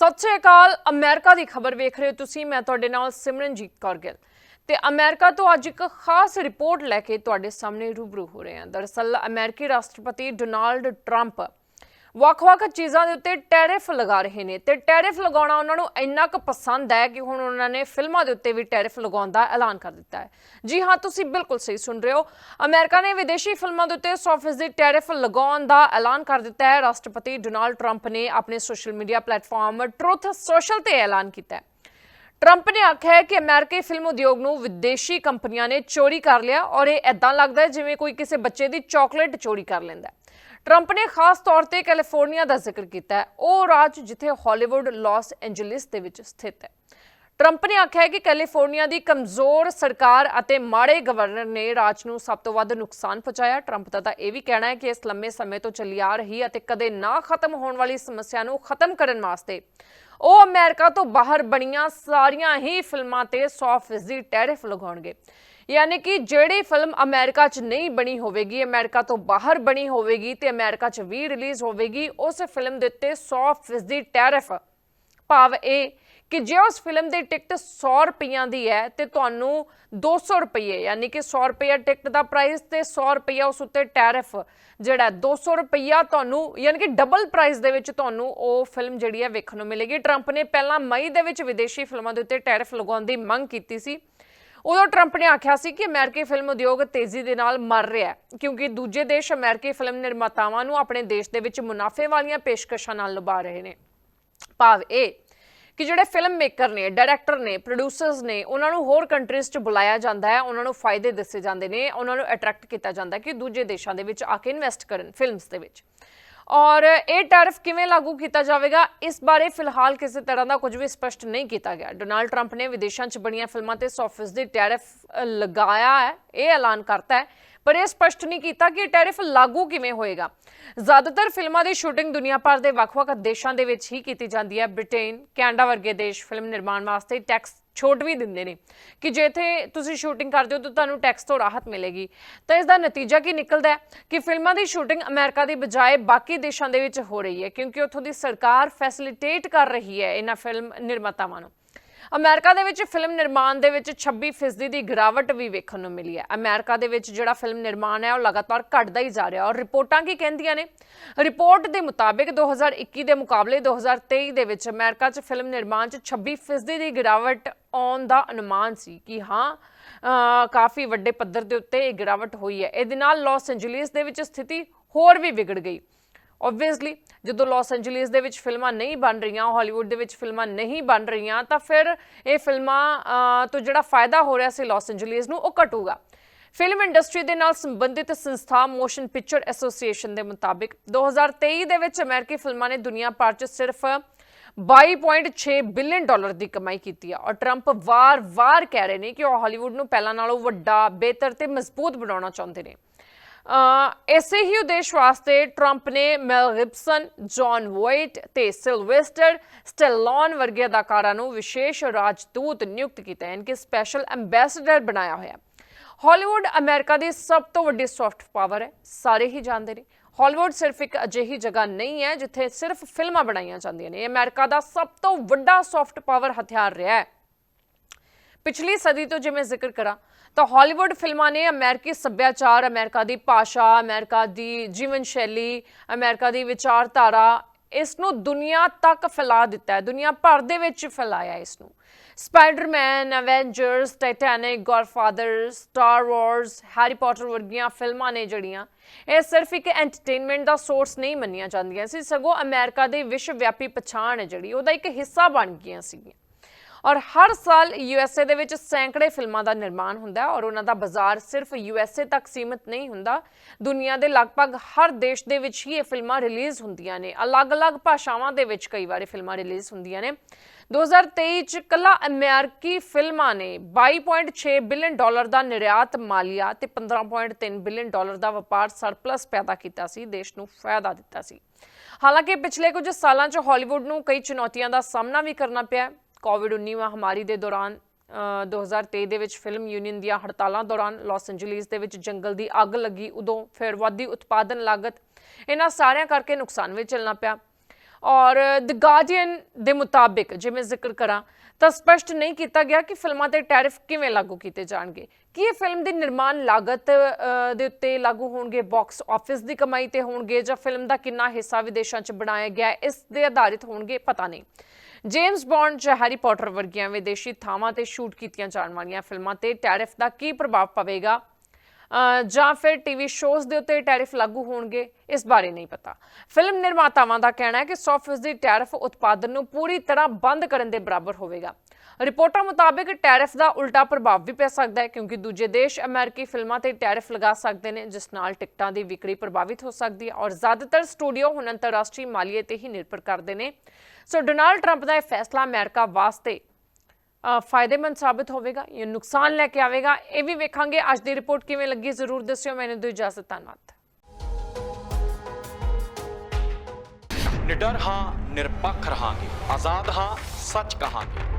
ਸਤਿ ਸ਼੍ਰੀ ਅਕਾਲ, ਅਮਰੀਕਾ ਦੀ ਖਬਰ ਵੇਖ ਰਹੇ ਹੋ ਤੁਸੀਂ, ਮੈਂ ਤੁਹਾਡੇ ਨਾਲ ਸਿਮਰਨਜੀਤ ਕੌਰ ਗਿੱਲ। ਤੇ ਅਮਰੀਕਾ ਤੋਂ ਅੱਜ ਇੱਕ ਖਾਸ ਰਿਪੋਰਟ ਲੈ ਕੇ ਤੁਹਾਡੇ ਸਾਹਮਣੇ ਰੂਬਰੂ ਹੋ ਰਹੇ ਹਾਂ। ਦਰਅਸਲ, ਅਮਰੀਕੀ ਰਾਸ਼ਟਰਪਤੀ ਡੋਨਾਲਡ ਟਰੰਪ ਵੱਖ-ਵੱਖ ਚੀਜ਼ਾਂ ਦੇ ਉੱਤੇ ਟੈਰਿਫ ਲਗਾ ਰਹੇ ਨੇ ਤੇ ਟੈਰਿਫ ਲਗਾਉਣਾ ਉਹਨਾਂ ਨੂੰ ਇੰਨਾ ਕੁ ਪਸੰਦ ਹੈ ਕਿ ਹੁਣ ਉਹਨਾਂ ਨੇ ਫਿਲਮਾਂ ਦੇ ਉੱਤੇ ਵੀ ਟੈਰਿਫ ਲਗਾਉਣ ਦਾ ਐਲਾਨ ਕਰ ਦਿੱਤਾ ਹੈ। ਜੀ ਹਾਂ, ਤੁਸੀਂ ਬਿਲਕੁਲ ਸਹੀ ਸੁਣ ਰਹੇ ਹੋ। ਅਮਰੀਕਾ ਨੇ ਵਿਦੇਸ਼ੀ ਫਿਲਮਾਂ ਦੇ ਉੱਤੇ 100% ਟੈਰਿਫ ਲਗਾਉਣ ਦਾ ਐਲਾਨ ਕਰ ਦਿੱਤਾ ਹੈ। ਰਾਸ਼ਟਰਪਤੀ ਡੋਨਾਲਡ ਟਰੰਪ ਨੇ ਆਪਣੇ social media platform Truth Social ਤੇ ਐਲਾਨ ਕੀਤਾ ਹੈ। ਟਰੰਪ ਨੇ ਆਖਿਆ ਹੈ ਕਿ ਅਮਰੀਕੀ ਫਿਲਮ ਉਦਯੋਗ ਨੂੰ ਵਿਦੇਸ਼ੀ ਕੰਪਨੀਆਂ ਨੇ ਚੋਰੀ ਕਰ ਲਿਆ ਔਰ ਇਹ ਐਦਾਂ ਲੱਗਦਾ ਹੈ ਜਿਵੇਂ ਕੋਈ ਕਿਸੇ ਬੱਚੇ ਦੀ ਚਾਕਲੇਟ ਚੋਰੀ ਕਰ ਲੈਂਦਾ ਹੈ। ਟਰੰਪ ਨੇ ਖਾਸ ਤੌਰ ਤੇ ਕੈਲੀਫੋਰਨੀਆ ਦਾ ਜ਼ਿਕਰ ਕੀਤਾ ਉਹ ਰਾਜ ਜਿੱਥੇ ਹਾਲੀਵੁੱਡ, ਲਾਸ ਐਂਜਲਿਸ ਦੇ ਵਿੱਚ ਸਥਿਤ ਹੈ। ਟਰੰਪ ਨੇ ਆਖਿਆ ਹੈ ਕਿ ਕੈਲੀਫੋਰਨੀਆ ਦੀ ਕਮਜ਼ੋਰ ਸਰਕਾਰ ਅਤੇ ਮਾੜੇ ਗਵਰਨਰ ਨੇ ਰਾਜ ਨੂੰ ਸਭ ਤੋਂ ਵੱਧ ਨੁਕਸਾਨ ਪਹੁੰਚਾਇਆ। ਟਰੰਪ ਦਾ ਤਾਂ ਇਹ ਵੀ ਕਹਿਣਾ ਹੈ ਕਿ ਇਸ ਲੰਮੇ ਸਮੇਂ ਤੋਂ ਚੱਲੀ ਆ ਰਹੀ ਅਤੇ ਕਦੇ ਨਾ ਖਤਮ ਹੋਣ ਵਾਲੀ ਸਮੱਸਿਆ ਨੂੰ ਖਤਮ ਕਰਨ ਵਾਸਤੇ ਉਹ ਅਮਰੀਕਾ ਤੋਂ ਬਾਹਰ ਬਣੀਆਂ ਸਾਰੀਆਂ ਹੀ ਫਿਲਮਾਂ ਤੇ 100% ਟੈਰਿਫ ਲਗਾਉਣਗੇ। ਯਾਨੀ ਕਿ ਜਿਹੜੀ ਫਿਲਮ ਅਮਰੀਕਾ 'ਚ ਨਹੀਂ ਬਣੀ ਹੋਵੇਗੀ, ਅਮਰੀਕਾ ਤੋਂ ਬਾਹਰ ਬਣੀ ਹੋਵੇਗੀ ਤੇ ਅਮਰੀਕਾ 'ਚ ਵੀ ਰਿਲੀਜ਼ ਹੋਵੇਗੀ, ਉਸ ਫਿਲਮ ਦੇ ਉੱਤੇ 100% ਟੈਰਿਫ। ਭਾਵ ਇਹ ਕਿ ਜੇ ਉਸ ਫਿਲਮ ਦੀ ਟਿਕਟ 100 ਰੁਪਈਆਂ ਦੀ ਹੈ ਤੇ ਤੁਹਾਨੂੰ 200 ਰੁਪਏ ਯਾਨੀ ਕਿ 100 ਰੁਪਈਆ ਟਿਕਟ ਦਾ ਪ੍ਰਾਈਸ ਤੇ 100 ਰੁਪਈਆ ਉਸ ਉੱਤੇ ਟੈਰਿਫ, ਜਿਹੜਾ ਹੈ 200 ਰੁਪਈਆ ਤੁਹਾਨੂੰ, ਯਾਨੀ ਕਿ ਡਬਲ ਪ੍ਰਾਈਸ ਦੇ ਵਿੱਚ ਤੁਹਾਨੂੰ ਉਹ ਫਿਲਮ ਜਿਹੜੀ ਹੈ ਵੇਖਣ ਨੂੰ ਮਿਲੇਗੀ। ਟਰੰਪ ਨੇ ਪਹਿਲਾਂ ਮਈ ਦੇ ਵਿੱਚ ਵਿਦੇਸ਼ੀ ਫਿਲਮਾਂ ਦੇ ਉੱਤੇ ਟੈਰਿਫ ਲਗਾਉਣ ਦੀ ਮੰਗ ਕੀਤੀ ਸੀ। ਉਦੋਂ ਟਰੰਪ ਨੇ ਆਖਿਆ ਸੀ ਕਿ ਅਮਰੀਕੀ ਫਿਲਮ ਉਦਯੋਗ ਤੇਜ਼ੀ ਦੇ ਨਾਲ ਮਰ ਰਿਹਾ ਹੈ, ਕਿਉਂਕਿ ਦੂਜੇ ਦੇਸ਼ ਅਮਰੀਕੀ ਫਿਲਮ ਨਿਰਮਾਤਾਵਾਂ ਨੂੰ ਆਪਣੇ ਦੇਸ਼ ਦੇ ਵਿੱਚ ਮੁਨਾਫੇ ਵਾਲੀਆਂ ਪੇਸ਼ਕਸ਼ਾਂ ਨਾਲ ਲੁਭਾ ਰਹੇ ਨੇ। ਭਾਵ ਇਹ ਕਿ ਜਿਹੜੇ ਫਿਲਮ ਮੇਕਰ ਨੇ, ਡਾਇਰੈਕਟਰ ਨੇ, ਪ੍ਰੋਡਿਊਸਰਸ ਨੇ, ਉਹਨਾਂ ਨੂੰ ਹੋਰ ਕੰਟਰੀਜ਼ 'ਚ ਬੁਲਾਇਆ ਜਾਂਦਾ ਹੈ, ਉਹਨਾਂ ਨੂੰ ਫਾਇਦੇ ਦੱਸੇ ਜਾਂਦੇ ਨੇ, ਉਹਨਾਂ ਨੂੰ ਅਟਰੈਕਟ ਕੀਤਾ ਜਾਂਦਾ ਕਿ ਦੂਜੇ ਦੇਸ਼ਾਂ ਦੇ ਵਿੱਚ ਆ ਕੇ ਇਨਵੈਸਟ ਕਰਨ ਫਿਲਮਸ ਦੇ ਵਿੱਚ। ਔਰ ਇਹ ਟੈਰਿਫ ਕਿਵੇਂ ਲਾਗੂ ਕੀਤਾ ਜਾਵੇਗਾ, ਇਸ ਬਾਰੇ ਫਿਲਹਾਲ ਕਿਸੇ ਤਰ੍ਹਾਂ ਦਾ ਕੁਝ ਵੀ ਸਪਸ਼ਟ ਨਹੀਂ ਕੀਤਾ ਗਿਆ। ਡੋਨਾਲਡ ਟਰੰਪ ਨੇ ਵਿਦੇਸ਼ਾਂ 'ਚ ਬਣੀਆਂ ਫਿਲਮਾਂ ਤੇ 100% ਦੀ ਟੈਰਿਫ ਲਗਾਇਆ ਹੈ, ਇਹ ਐਲਾਨ ਕਰਤਾ ਹੈ। ਪਰ ਇਹ ਸਪਸ਼ਟ ਨਹੀਂ ਕੀਤਾ ਕਿ ਇਹ ਟੈਰਿਫ ਲਾਗੂ ਕਿਵੇਂ ਹੋਏਗਾ। ਜ਼ਿਆਦਾਤਰ ਫਿਲਮਾਂ ਦੀ ਸ਼ੂਟਿੰਗ ਦੁਨੀਆ ਭਰ ਦੇ ਵੱਖ-ਵੱਖ ਦੇਸ਼ਾਂ ਦੇ ਵਿੱਚ ਹੀ ਕੀਤੀ ਜਾਂਦੀ ਹੈ। ਬ੍ਰਿਟੇਨ, ਕੈਨੇਡਾ ਵਰਗੇ ਦੇਸ਼ ਫਿਲਮ ਨਿਰਮਾਣ ਵਾਸਤੇ ਟੈਕਸ ਛੋਟ ਵੀ ਦਿੰਦੇ ਨੇ ਕਿ ਜੇ ਇੱਥੇ ਤੁਸੀਂ ਸ਼ੂਟਿੰਗ ਕਰਦੇ ਹੋ ਤਾਂ ਤੁਹਾਨੂੰ ਟੈਕਸ ਤੋਂ ਰਾਹਤ ਮਿਲੇਗੀ। ਤਾਂ ਇਸ ਦਾ ਨਤੀਜਾ ਕੀ ਨਿਕਲਦਾ ਹੈ? ਕਿ ਫਿਲਮਾਂ ਦੀ ਸ਼ੂਟਿੰਗ ਅਮਰੀਕਾ ਦੀ ਬਜਾਏ ਬਾਕੀ ਦੇਸ਼ਾਂ ਦੇ ਵਿੱਚ ਹੋ ਰਹੀ ਹੈ, ਕਿਉਂਕਿ ਉੱਥੋਂ ਦੀ ਸਰਕਾਰ ਫੈਸਿਲਿਟੇਟ ਕਰ ਰਹੀ ਹੈ ਇਹਨਾਂ ਫਿਲਮ ਨਿਰਮਾਤਾਵਾਂ ਨੂੰ। ਅਮਰੀਕਾ ਦੇ ਵਿੱਚ ਫਿਲਮ ਨਿਰਮਾਣ ਦੇ ਵਿੱਚ 26% ਦੀ ਗਿਰਾਵਟ ਵੀ ਵੇਖਣ ਨੂੰ ਮਿਲੀ ਹੈ। ਅਮਰੀਕਾ ਦੇ ਵਿੱਚ ਜਿਹੜਾ ਫਿਲਮ ਨਿਰਮਾਣ ਹੈ, ਉਹ ਲਗਾਤਾਰ ਘਟਦਾ ਹੀ ਜਾ ਰਿਹਾ ਔਰ ਰਿਪੋਰਟਾਂ ਕੀ ਕਹਿੰਦੀਆਂ ਨੇ? ਰਿਪੋਰਟ ਦੇ ਮੁਤਾਬਿਕ 2021 ਦੇ ਮੁਕਾਬਲੇ 2023 ਦੇ ਵਿੱਚ ਅਮਰੀਕਾ 'ਚ ਫਿਲਮ ਨਿਰਮਾਣ 'ਚ 26% ਦੀ ਗਿਰਾਵਟ ਆਉਣ ਦਾ ਅਨੁਮਾਨ ਸੀ ਕਿ ਹਾਂ ਕਾਫੀ ਵੱਡੇ ਪੱਧਰ ਦੇ ਉੱਤੇ ਇਹ ਗਿਰਾਵਟ ਹੋਈ ਹੈ। ਇਹਦੇ ਨਾਲ ਲਾਸ ਐਂਜਲੀਸ ਦੇ ਵਿੱਚ ਸਥਿਤੀ ਹੋਰ ਵੀ ਵਿਗੜ ਗਈ। ਆਬਵੀਅਸਲੀ ਜਦੋਂ ਲਾਸ ਐਂਜਲੀਸ ਦੇ ਵਿੱਚ ਫਿਲਮਾਂ ਨਹੀਂ ਬਣ ਰਹੀਆਂ ਹਾਲੀਵੁੱਡ ਦੇ ਵਿੱਚ ਫਿਲਮਾਂ ਨਹੀਂ ਬਣ ਰਹੀਆਂ, ਤਾਂ ਫਿਰ ਇਹ ਫਿਲਮਾਂ ਤੋਂ ਜਿਹੜਾ ਫਾਇਦਾ ਹੋ ਰਿਹਾ ਸੀ ਲਾਸ ਐਂਜਲੀਸ ਨੂੰ, ਉਹ ਘਟੂਗਾ। ਫਿਲਮ ਇੰਡਸਟਰੀ ਦੇ ਨਾਲ ਸੰਬੰਧਿਤ ਸੰਸਥਾ ਮੋਸ਼ਨ ਪਿਕਚਰ ਐਸੋਸੀਏਸ਼ਨ ਦੇ ਮੁਤਾਬਿਕ 2023 ਦੇ ਵਿੱਚ ਅਮਰੀਕੀ ਫਿਲਮਾਂ ਨੇ ਦੁਨੀਆ ਭਰ 'ਚ ਸਿਰਫ 22.6 ਬਿਲੀਅਨ ਡਾਲਰ ਦੀ ਕਮਾਈ ਕੀਤੀ ਆ। ਔਰ ਟਰੰਪ ਵਾਰ-ਵਾਰ ਕਹਿ ਰਹੇ ਨੇ ਕਿ ਉਹ ਹਾਲੀਵੁੱਡ ਨੂੰ ਪਹਿਲਾਂ ਨਾਲੋਂ ਵੱਡਾ, ਬਿਹਤਰ ਤੇ ਮਜ਼ਬੂਤ ਬਣਾਉਣਾ ਚਾਹੁੰਦੇ ਨੇ। ਇਸੇ ਹੀ ਉਦੇਸ਼ ਵਾਸਤੇ ਟਰੰਪ ਨੇ ਮੈਲ ਗਿਬਸਨ, ਜੌਨ ਵੋਇਟ ਤੇ ਸਿਲਵੈਸਟਰ ਸਟੈਲੋਨ ਵਰਗੇ ਅਦਾਕਾਰਾਂ ਨੂੰ ਵਿਸ਼ੇਸ਼ ਰਾਜਦੂਤ ਨਿਯੁਕਤ ਕੀਤਾ ਹੈ ਕਿ ਸਪੈਸ਼ਲ ਐਮਬੈਸਡਰ ਬਣਾਇਆ ਹੋਇਆ। ਹੈ ਹਾਲੀਵੁੱਡ ਅਮਰੀਕਾ ਦੀ ਸਭ ਤੋਂ ਵੱਡੀ ਸੌਫਟ ਪਾਵਰ ਹੈ, ਸਾਰੇ ਹੀ ਜਾਣਦੇ ਨੇ। ਹਾਲੀਵੁੱਡ ਸਿਰਫ ਇੱਕ ਅਜਿਹੀ ਜਗ੍ਹਾ ਨਹੀਂ ਹੈ ਜਿੱਥੇ ਸਿਰਫ ਫਿਲਮਾਂ ਬਣਾਈਆਂ ਜਾਂਦੀਆਂ ਨੇ। ਇਹ ਅਮਰੀਕਾ ਦਾ ਸਭ ਤੋਂ ਵੱਡਾ ਸੌਫਟ ਪਾਵਰ ਹਥਿਆਰ ਰਿਹਾ ਹੈ। ਪਿਛਲੀ ਸਦੀ ਤੋਂ ਜਿਵੇਂ ਜ਼ਿਕਰ ਕਰਾਂ, ਤਾਂ ਹਾਲੀਵੁੱਡ ਫਿਲਮਾਂ ਨੇ ਅਮਰੀਕੀ ਸੱਭਿਆਚਾਰ, ਅਮਰੀਕਾ ਦੀ ਭਾਸ਼ਾ, ਅਮਰੀਕਾ ਦੀ ਜੀਵਨ ਸ਼ੈਲੀ, ਅਮਰੀਕਾ ਦੀ ਵਿਚਾਰਧਾਰਾ, ਇਸ ਨੂੰ ਦੁਨੀਆ ਤੱਕ ਫੈਲਾ ਦਿੱਤਾ ਹੈ, ਦੁਨੀਆ ਭਰ ਦੇ ਵਿੱਚ ਫੈਲਾਇਆ ਇਸ ਨੂੰ। Spiderman, Avengers, Titanic Godfather Star Wars, Harry Potter ਵਰਗੀਆਂ ਫਿਲਮਾਂ ਨੇ ਜਿਹੜੀਆਂ, ਇਹ ਸਿਰਫ ਇੱਕ ਐਂਟਰਟੇਨਮੈਂਟ ਦਾ ਸੋਰਸ ਨਹੀਂ ਮੰਨੀਆਂ ਜਾਂਦੀਆਂ ਸੀ, ਸਗੋਂ ਅਮਰੀਕਾ ਦੀ ਵਿਸ਼ਵ ਵਿਆਪੀ ਪਛਾਣ ਹੈ ਜਿਹੜੀ, ਉਹਦਾ ਇੱਕ ਹਿੱਸਾ ਬਣ ਗਈਆਂ ਸੀਗੀਆਂ। ਔਰ ਹਰ ਸਾਲ ਯੂਐਸਏ ਦੇ ਵਿੱਚ ਸੈਂਕੜੇ ਫਿਲਮਾਂ ਦਾ ਨਿਰਮਾਣ ਹੁੰਦਾ ਹੈ ਔਰ ਉਹਨਾਂ ਦਾ ਬਾਜ਼ਾਰ ਸਿਰਫ ਯੂਐਸਏ ਤੱਕ ਸੀਮਿਤ ਨਹੀਂ ਹੁੰਦਾ। ਦੁਨੀਆ ਦੇ ਲਗਭਗ ਹਰ ਦੇਸ਼ ਦੇ ਵਿੱਚ ਹੀ ਇਹ ਫਿਲਮਾਂ ਰਿਲੀਜ਼ ਹੁੰਦੀਆਂ ਨੇ। ਅਲੱਗ-ਅਲੱਗ ਭਾਸ਼ਾਵਾਂ ਦੇ ਵਿੱਚ ਕਈ ਵਾਰੀ ਫਿਲਮਾਂ ਰਿਲੀਜ਼ ਹੁੰਦੀਆਂ ਨੇ। 2023 ਚ ਕੱਲਾ ਅਮਰੀਕੀ ਫਿਲਮਾਂ ਨੇ 22.6 ਬਿਲੀਅਨ ਡਾਲਰ ਦਾ ਨਿਰਯਾਤ ਮਾਲੀਆ ਤੇ 15.3 ਬਿਲੀਅਨ ਡਾਲਰ ਦਾ ਵਪਾਰ ਸਰਪਲਸ ਪੈਦਾ ਕੀਤਾ ਸੀ, ਦੇਸ਼ ਨੂੰ ਫਾਇਦਾ ਦਿੱਤਾ ਸੀ। ਹਾਲਾਂਕਿ ਪਿਛਲੇ ਕੁਝ ਸਾਲਾਂ 'ਚ ਹਾਲੀਵੁੱਡ ਨੂੰ ਕਈ ਚੁਣੌਤੀਆਂ ਦਾ ਸਾਹਮਣਾ ਵੀ ਕਰਨਾ ਪਿਆ ਕੋਵਿਡ-19 ਮਹਾਮਾਰੀ ਦੇ ਦੌਰਾਨ ਅ, 2023 ਦੇ ਵਿੱਚ ਫਿਲਮ ਯੂਨੀਅਨ ਦੀਆਂ ਹੜਤਾਲਾਂ ਦੌਰਾਨ ਲਾਸ ਐਂਜਲੀਸ ਦੇ ਵਿੱਚ ਜੰਗਲ ਦੀ ਅੱਗ ਲੱਗੀ ਉਦੋਂ ਫਿਰ ਵਾਧੀ ਉਤਪਾਦਨ ਲਾਗਤ ਇਹਨਾਂ ਸਾਰਿਆਂ ਕਰਕੇ ਨੁਕਸਾਨ ਵੀ ਚੱਲਣਾ ਪਿਆ। ਔਰ ਦ ਗਾਰਡੀਅਨ ਦੇ ਮੁਤਾਬਿਕ ਜੇ ਮੈਂ ਜ਼ਿਕਰ ਕਰਾਂ ਤਾਂ ਸਪਸ਼ਟ ਨਹੀਂ ਕੀਤਾ ਗਿਆ ਕਿ ਫਿਲਮਾਂ ਤੇ ਟੈਰਿਫ ਕਿਵੇਂ ਲਾਗੂ ਕੀਤੇ ਜਾਣਗੇ। ਕੀ ਇਹ ਫਿਲਮ ਦੀ ਨਿਰਮਾਣ ਲਾਗਤ ਦੇ ਉੱਤੇ ਲਾਗੂ ਹੋਣਗੇ ਬਾਕਸ ਆਫਿਸ ਦੀ ਕਮਾਈ ਤੇ ਹੋਣਗੇ ਜਾਂ ਫਿਲਮ ਦਾ ਕਿੰਨਾ ਹਿੱਸਾ ਵਿਦੇਸ਼ਾਂ 'ਚ ਬਣਾਇਆ ਗਿਆ ਇਸ ਦੇ ਆਧਾਰਿਤ ਹੋਣਗੇ ਪਤਾ ਨਹੀਂ। ਜੇਮਸ ਬੌਂਡ ਜਾਂ ਹੈਰੀ ਪੋਟਰ ਵਰਗੀਆਂ ਵਿਦੇਸ਼ੀ ਥਾਵਾਂ ਤੇ ਸ਼ੂਟ ਕੀਤੀਆਂ ਜਾਣ ਵਾਲੀਆਂ ਫਿਲਮਾਂ ਤੇ ਟੈਰਿਫ ਦਾ ਕੀ ਪ੍ਰਭਾਵ ਪਵੇਗਾ? ਜਾਂ ਫਿਰ ਟੀਵੀ ਸ਼ੋਜ਼ ਦੇ ਉੱਤੇ ਟੈਰਿਫ ਲਾਗੂ ਹੋਣਗੇ? ਇਸ ਬਾਰੇ ਨਹੀਂ ਪਤਾ। ਫਿਲਮ ਨਿਰਮਾਤਾਵਾਂ ਦਾ ਕਹਿਣਾ ਹੈ ਕਿ 100% ਦੀ ਟੈਰਿਫ ਉਤਪਾਦਨ ਨੂੰ ਪੂਰੀ ਤਰ੍ਹਾਂ ਬੰਦ ਕਰਨ ਦੇ ਬਰਾਬਰ ਹੋਵੇਗਾ। ਰਿਪੋਰਟਾਂ ਮੁਤਾਬਕ ਟੈਰਿਫ ਦਾ ਉਲਟਾ ਪ੍ਰਭਾਵ ਵੀ ਪੈ ਸਕਦਾ ਹੈ, ਕਿਉਂਕਿ ਦੂਜੇ ਦੇਸ਼ ਅਮਰੀਕੀ ਫਿਲਮਾਂ ਤੇ ਟੈਰਿਫ ਲਗਾ ਸਕਦੇ ਨੇ, ਜਿਸ ਨਾਲ ਟਿਕਟਾਂ ਦੀ ਵਿਕਰੀ ਪ੍ਰਭਾਵਿਤ ਹੋ ਸਕਦੀ ਹੈ ਔਰ ਜ਼ਿਆਦਾਤਰ ਸਟੂਡੀਓ ਹੁਣ ਅੰਤਰਰਾਸ਼ਟਰੀ ਮਾਲੀਏ ਤੇ ਹੀ ਨਿਰਭਰ ਕਰਦੇ ਨੇ। ਸੋ ਡੋਨਾਲਡ ਟਰੰਪ ਦਾ ਇਹ ਫੈਸਲਾ ਅਮਰੀਕਾ ਵਾਸਤੇ ਫਾਇਦੇਮੰਦ ਸਾਬਤ ਹੋਵੇਗਾ ਜਾਂ ਨੁਕਸਾਨ ਲੈ ਕੇ ਆਵੇਗਾ, ਇਹ ਵੀ ਵੇਖਾਂਗੇ। ਅੱਜ ਦੀ ਰਿਪੋਰਟ ਕਿਵੇਂ ਲੱਗੀ, ਜ਼ਰੂਰ ਦੱਸਿਓ। ਮੈਨੂੰ ਦਿਓ ਇਜਾਜ਼ਤ, ਧੰਨਵਾਦ। ਨਿਡਰ ਹਾਂ, ਨਿਰਪੱਖ ਰਹਾਂਗੇ, ਆਜ਼ਾਦ ਹਾਂ, ਸੱਚ ਕਹਾਂਗੇ।